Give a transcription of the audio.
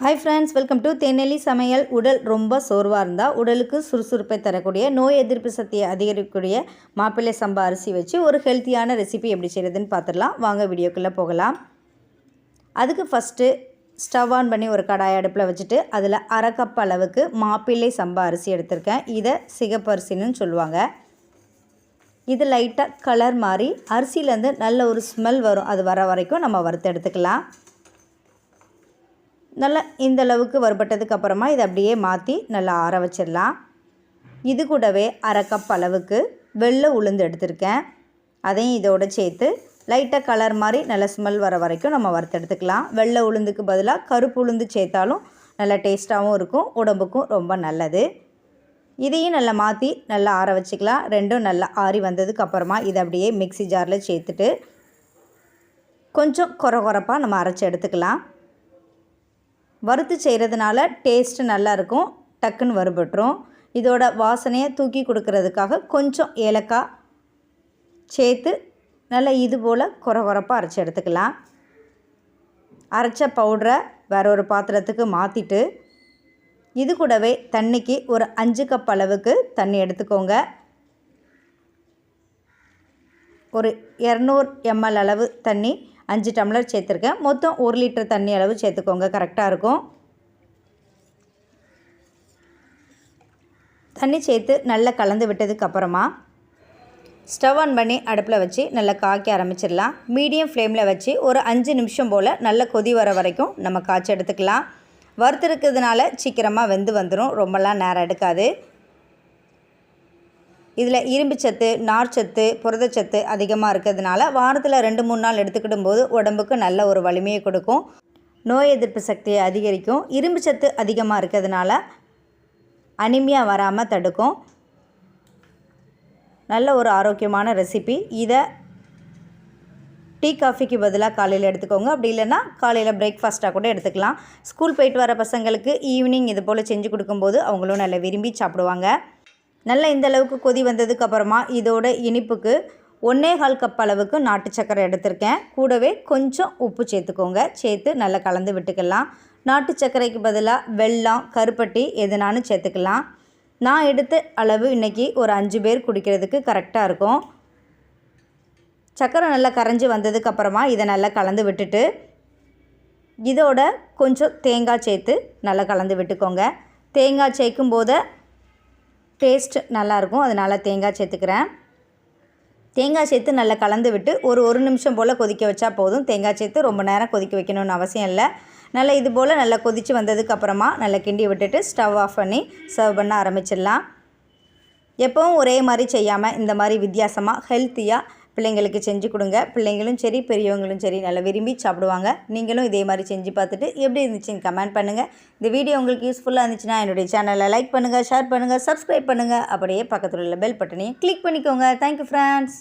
Hi friends welcome to தேனெல்லி சமையல் உடல் ரொம்ப சோர்வாக இருந்தால் உடலுக்கு சுறுசுறுப்பை தரக்கூடிய நோய் எதிர்ப்பு சக்தியை அதிகரிக்கக்கூடிய மாப்பிள்ளை சம்பா அரிசி வச்சு ஒரு ஹெல்த்தியான ரெசிபி எப்படி செய்கிறதுன்னு பார்த்துடலாம் வாங்க வீடியோக்குள்ளே போகலாம். அதுக்கு ஃபஸ்ட்டு ஸ்டவ் ஆன் பண்ணி ஒரு கடாய் அடுப்பில் வச்சுட்டு அதில் அரை கப் அளவுக்கு மாப்பிள்ளை சம்பா அரிசி எடுத்திருக்கேன். இதை சிகப்பரிசின்னு சொல்லுவாங்க. இது லைட்டாக கலர் மாதிரி அரிசியிலேருந்து நல்ல ஒரு ஸ்மெல் வரும். அது வர வரைக்கும் நம்ம வறுத்து எடுத்துக்கலாம். நல்லா இந்த அளவுக்கு வறுபட்டதுக்கு அப்புறமா இதை அப்படியே மாற்றி நல்லா ஆற வச்சிடலாம். இது கூடவே அரை கப் அளவுக்கு வெள்ளை உளுந்து எடுத்திருக்கேன். அதையும் இதோட சேர்த்து லைட்டாக கலர் மாதிரி நல்ல ஸ்மெல் வர வரைக்கும் நம்ம வறுத்து எடுத்துக்கலாம் வெள்ளை உளுந்துக்கு பதிலாக கருப்பு உளுந்து சேர்த்தாலும் நல்லா டேஸ்ட்டாகவும் இருக்கும் உடம்புக்கும் ரொம்ப நல்லது. இதையும் நல்லா மாற்றி நல்லா ஆற வச்சுக்கலாம். ரெண்டும் நல்லா ஆறி வந்ததுக்கு அப்புறமா இதை அப்படியே மிக்சி ஜாரில் சேர்த்துட்டு கொஞ்சம் குறை குறைப்பாக நம்ம அரைச்சி எடுத்துக்கலாம். வறுத்து செய்கிறதுனால டேஸ்ட்டு நல்லாயிருக்கும். டக்குன்னு வறுபட்டுரும். இதோட வாசனையை தூக்கி கொடுக்கறதுக்காக கொஞ்சம் ஏலக்காய் சேர்த்து நல்லா இது போல் குறை குறைப்பாக அரைச்சி எடுத்துக்கலாம். அரைச்ச பவுடரை வேற ஒரு பாத்திரத்துக்கு மாற்றிட்டு இது கூடவே தண்ணிக்கு ஒரு அஞ்சு கப் அளவுக்கு தண்ணி எடுத்துக்கோங்க. ஒரு இரநூறு எம்எல் அளவு தண்ணி அஞ்சு டம்ளர் சேர்த்துருக்கேன். மொத்தம் ஒரு லிட்டர் தண்ணி அளவு சேர்த்துக்கோங்க. கரெக்டாக இருக்கும். தண்ணி சேர்த்து நல்லா கலந்து விட்டதுக்கப்புறமா ஸ்டவ் ஆன் பண்ணி அடுப்பில் வச்சு நல்லா காய்க்க ஆரம்பிச்சிடலாம். மீடியம் ஃப்ளேமில் வச்சு ஒரு அஞ்சு நிமிஷம் போல் நல்ல கொதி வர வரைக்கும் நம்ம காய்ச்சி எடுத்துக்கலாம். வறுத்துருக்கிறதுனால சீக்கிரமாக வெந்து வந்துடும் ரொம்பலாம் நேரம் எடுக்காது. இதில் இரும்புச்சத்து நார்ச்சத்து புரதச்சத்து அதிகமாக இருக்கிறதுனால வாரத்தில் ரெண்டு மூணு நாள் எடுத்துக்கிடும் போது உடம்புக்கு நல்ல ஒரு வலிமையை கொடுக்கும். நோய் எதிர்ப்பு சக்தியை அதிகரிக்கும். இரும்புச்சத்து அதிகமாக இருக்கிறதுனால அனிமியா வராமல் தடுக்கும். நல்ல ஒரு ஆரோக்கியமான ரெசிபி. இதை டீ காஃபிக்கு பதிலாக காலையில் எடுத்துக்கோங்க. அப்படி இல்லைன்னா காலையில் பிரேக்ஃபாஸ்ட்டாக கூட எடுத்துக்கலாம். ஸ்கூல் போயிட்டு வர பசங்களுக்கு ஈவினிங் இது போல் செஞ்சு கொடுக்கும்போது அவங்களும் நல்லா விரும்பி சாப்பிடுவாங்க. நல்லா இந்த அளவுக்கு கொதி வந்ததுக்கு அப்புறமா இதோட இனிப்புக்கு ஒன்றே கால் கப் அளவுக்கு நாட்டு சக்கரை எடுத்திருக்கேன். கூடவே கொஞ்சம் உப்பு சேர்த்துக்கோங்க. சேர்த்து நல்லா கலந்து விட்டுக்கலாம். நாட்டு சர்க்கரைக்கு பதிலாக வெல்லம் கருப்பட்டி எதுனாலும் சேர்த்துக்கலாம். நான் எடுத்த அளவு இன்றைக்கி ஒரு அஞ்சு பேர் குடிக்கிறதுக்கு கரெக்டாக இருக்கும். சக்கரை நல்லா கரைஞ்சி வந்ததுக்கப்புறமா இதை நல்லா கலந்து விட்டுட்டு இதோட கொஞ்சம் தேங்காய் சேர்த்து நல்லா கலந்து விட்டுக்கோங்க. தேங்காய் சேர்க்கும் போது டேஸ்ட் நல்லாயிருக்கும். அதனால் தேங்காய் சேர்த்துக்கிறேன். தேங்காய் சேர்த்து நல்லா கலந்து விட்டு ஒரு ஒரு நிமிஷம் போல் கொதிக்க வச்சா போதும். தேங்காய் சேர்த்து ரொம்ப நேரம் கொதிக்க வைக்கணும்னு அவசியம் இல்லை. நல்லா இது போல் நல்லா கொதித்து வந்ததுக்கப்புறமா நல்லா கிண்டி விட்டுட்டு ஸ்டவ் ஆஃப் பண்ணி சர்வ் பண்ண ஆரம்பிச்சிடலாம். எப்போவும் ஒரே மாதிரி செய்யாமல் இந்த மாதிரி வித்தியாசமாக ஹெல்த்தியாக பிள்ளைங்களுக்கு செஞ்சு கொடுங்க. பிள்ளைங்களும் சரி பெரியவங்களும் சரி நல்லா விரும்பி சாப்பிடுவாங்க. நீங்களும் இதே மாதிரி செஞ்சு பார்த்துட்டு எப்படி இருந்துச்சுன்னு கமெண்ட் பண்ணுங்கள் இந்த வீடியோ உங்களுக்கு யூஸ்ஃபுல்லாக இருந்துச்சுன்னா என்னுடைய சேனலை லைக் பண்ணுங்கள் ஷேர் பண்ணுங்கள் சப்ஸ்கிரைப் பண்ணுங்கள் அப்படியே பக்கத்தில் உள்ள பெல் பட்டனையும் கிளிக் பண்ணிக்கோங்க. Thank you friends